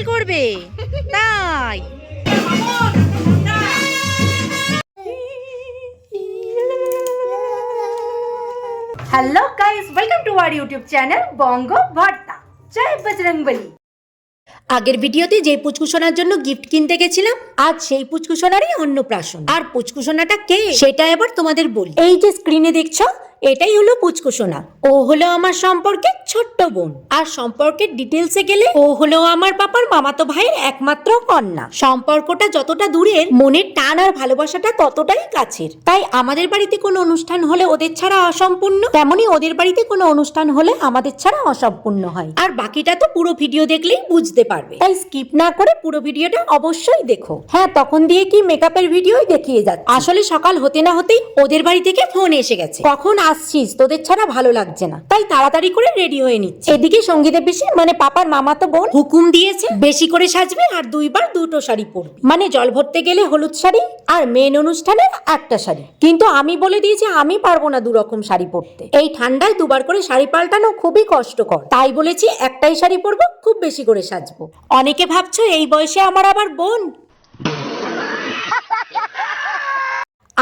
Facial করবে। তাই। Hello guys welcome to our YouTube channel Banga Bharta জয় বজরংবলী আগের ভিডিওতে যে পুচকুসোনার জন্য গিফট কিনতে গেছিলাম আজ সেই পুচকুসোনারই অন্নপ্রাশন। আর পুচকুসোনাটা কে? সেটা এবার তোমাদের বলি। এই যে স্ক্রিনে দেখছ এটাই হলো পুচকুসোনা ও হলো আমার সম্পর্কে ছোট্ট বোন। আর সম্পর্কের ডিটেলসে গেলে ও হলো আমার পাপার মামাতো ভাইয়ের একমাত্র কন্যা। সম্পর্কটা যতটা দূরের, মনের টান আর ভালোবাসাটা ততটাই কাছের। তাই আমাদের বাড়িতে কোনো অনুষ্ঠান হলে ওদের ছাড়া অসম্পূর্ণ, তেমনি ওদের বাড়িতে কোনো অনুষ্ঠান হলে আমাদের ছাড়া অসম্পূর্ণ হয়। আর বাকিটা তো পুরো ভিডিও দেখলেই বুঝতে পারবে। তাই স্কিপ না করে পুরো ভিডিওটা অবশ্যই দেখো। হ্যাঁ তখন দিয়ে কি মেকআপের ভিডিওই দেখিয়ে যাচ্ছে। আসলে সকাল হতে না হতেই ওদের বাড়ি থেকে ফোন এসে গেছে। কখন আসছিস, তোদের ছাড়া ভালো লাগছে না। তাই তাড়াতাড়ি করে রেডি হয়ে নিচ্ছে। এদিকে সঙ্গীতে পিসি মানে পাপার মামা তো বোন, হুকুম দিয়েছে, বেশি করে সাজবে আর দুইবার দুটো শাড়ি পরবে। মানে জল ভরতে গেলে হলুদ শাড়ি আর মেন অনুষ্ঠানে একটা শাড়ি। কিন্তু আমি বলে দিয়েছি, আমি পারব না দু রকম শাড়ি পরতে। এই ঠান্ডায় দুবার করে শাড়ি পাল্টানো খুবই কষ্টকর। তাই বলেছি, একটাই শাড়ি পরবো, খুব বেশি করে সাজবো। অনেকে ভাবছ, এই বয়সে আমার আবার বোন?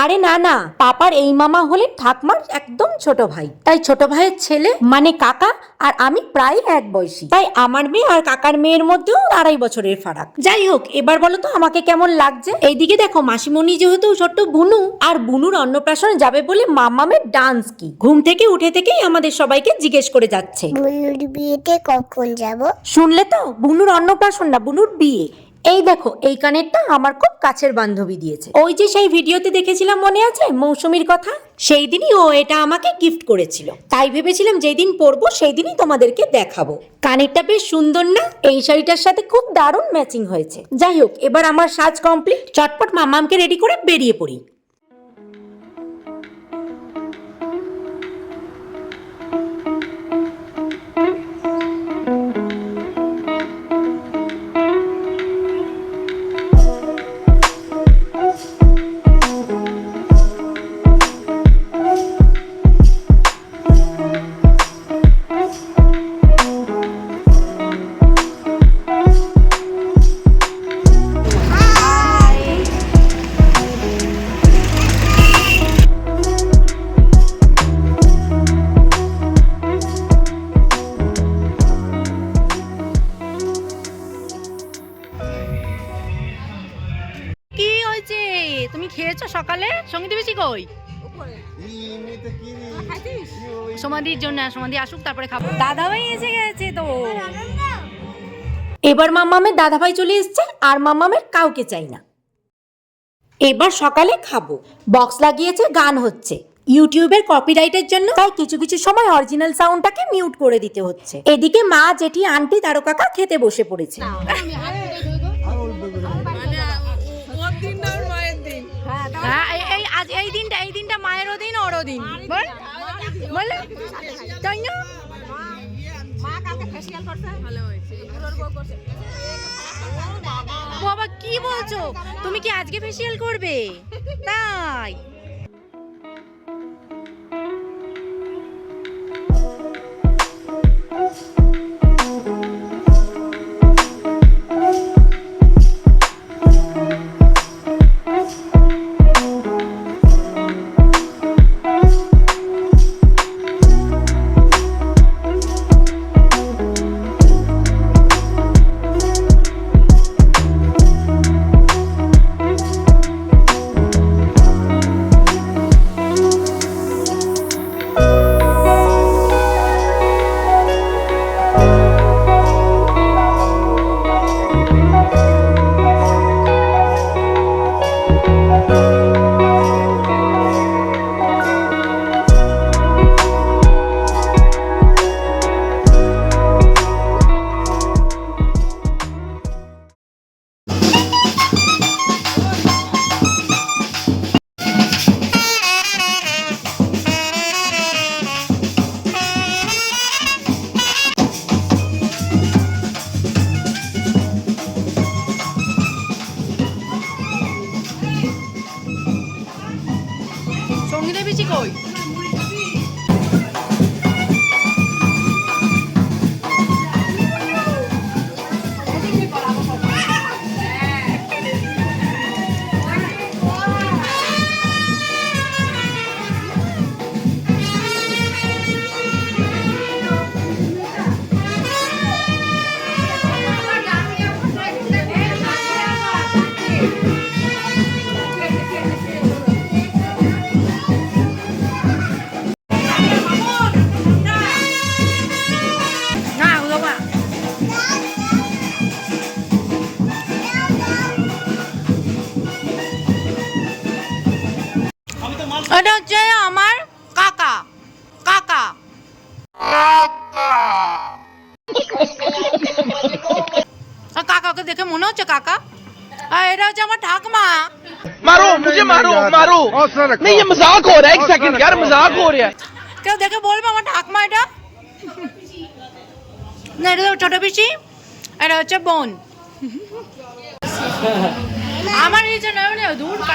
আরে না না পাপার এই মামা হলেন ঠাকমার একদম ছোট ভাই। তাই ছোট ভাইয়ের ছেলে মানে কাকা আর আমি প্রায় এক বয়সী। তাই আমার মেয়ে আর কাকার মেয়ের মধ্যেও আড়াই বছরের ফারাক। যাই হোক এবার বলো তো আমাকে কেমন লাগছে? এইদিকে দেখো মাসিমণি যেহেতু ছোট্ট বুনু আর বুনুর অন্নপ্রাশনে যাবে বলে মামামের ডান্স কি? ঘুম থেকে উঠে থেকেই আমাদের সবাইকে জিজ্ঞেস করে যাচ্ছে। বুলুর বিয়েতে কখন যাব? শুনলে তো? বুনুর অন্নপ্রাশন না বুনুর বিয়ে। এই দেখো, এই কানেরটা আমার খুব কাছের বান্ধবী দিয়েছে। ওই যে সেই ভিডিওতে দেখেছিলাম মনে আছে? মৌসুমীর কথা? সেই দিনই ও এটা আমাকে গিফট করেছিল। তাই ভেবেছিলাম যেদিন পরবো সেই দিনই তোমাদেরকে দেখাবো। কানেরটা বেশ সুন্দর না? এই শাড়িটার সাথে খুব দারুণ ম্যাচিং হয়েছে। যাই হোক, এবার আমার সাজ কমপ্লিট চটপট মামামকে রেডি করে বেরিয়ে পড়ি। তুমি খেয়েছো সকালে? সংগীত বেশি কই? সমাধির জন্য সমাধি আসুক তারপরে খাব। দাদাভাই এসে গেছে তো। এবার মামামের দাদাভাই চলে এসছে আর মামামের কাউকে চাই না। এবার সকালে খাব। বক্স লাগিয়েছে গান হচ্ছে। ইউটিউবের কপিরাইটের জন্য তাই কিছু কিছু সময় অরিজিনাল সাউন্ডটাকে মিউট করে দিতে হচ্ছে। এদিকে মা জেঠি আন্টি তারকাকা খেতে বসে পড়েছে। এই দিনটা এই দিনটা মায়েরও দিন ওরও দিন বল বল। তাই না বাবা, কি বলছো? তুমি কি আজকে ফেসিয়াল করবে? তাই। কাকা? আর এটা হচ্ছে আমার ঠাকমা। মারো মুঝে মারো মারো। नहीं ये मजाक हो रहा है एक सेकंड यार मजाक हो रहा है। কেউ দেখে বলবে আমার ঠাকমা এটা? না এটা ছোট পিসি। এটা হচ্ছে বোন। আমার নিচে নয় না দূর বাবা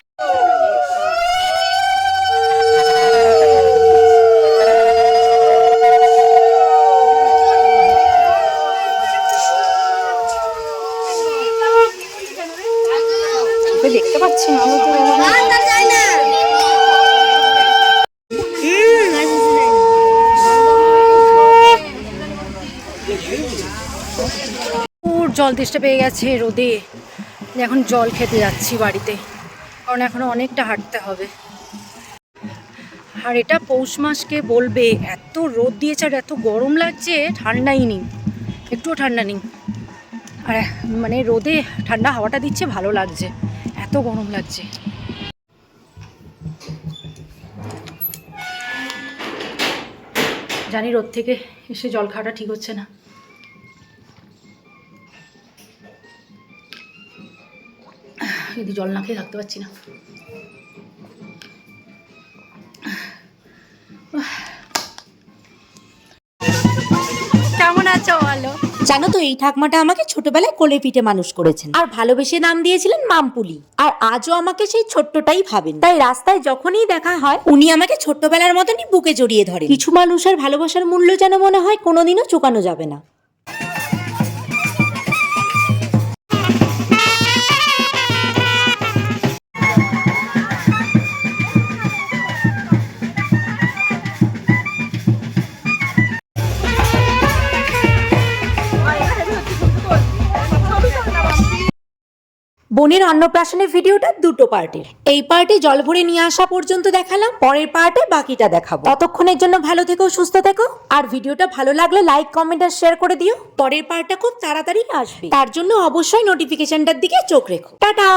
জল তেষ্টা পেয়ে গেছে রোদে। এখন জল খেতে যাচ্ছি বাড়িতে, কারণ এখনও অনেকটা হাঁটতে হবে। আর এটা পৌষ মাসকে বলবে, এত রোদ দিয়েছে আর এত গরম লাগছে, ঠান্ডাই নেই, একটুও ঠান্ডা নেই। আর মানে রোদে ঠান্ডা হাওয়াটা দিচ্ছে, ভালো লাগছে, এত গরম লাগছে। জানি রোদ থেকে এসে জল খাওয়াটা ঠিক হচ্ছে না। যদি জল না খেয়ে থাকতে পারছি না। কেমন আছো বলো জানো তো এই ঠাকমাটা আমাকে ছোটবেলায় কোলে পিঠে মানুষ করেছেন। আর ভালোবেসে নাম দিয়েছিলেন মামপুলি। আর আজও আমাকে সেই ছোট্টটাই ভাবেন। তাই রাস্তায় যখনই দেখা হয় উনি আমাকে ছোট্টবেলার মতনই বুকে জড়িয়ে ধরে কিছু মানুষের ভালোবাসার মূল্য যেন মনে হয় কোনোদিনও চোকানো যাবে না। বোনের অন্নপ্রাশনের ভিডিওটা দুটো পার্টির। এই পার্টে জল ভরে নিয়ে আসা পর্যন্ত দেখালাম, পরের পার্টে বাকিটা দেখাবো। ততক্ষণের জন্য ভালো থেকো, সুস্থ থেকো, আর ভিডিওটা ভালো লাগলে লাইক, কমেন্ট, আর শেয়ার করে দিও। পরের পার্টটা খুব তাড়াতাড়ি আসবে। তার জন্য অবশ্যই নোটিফিকেশনটার দিকে চোখ রেখো। টাটা!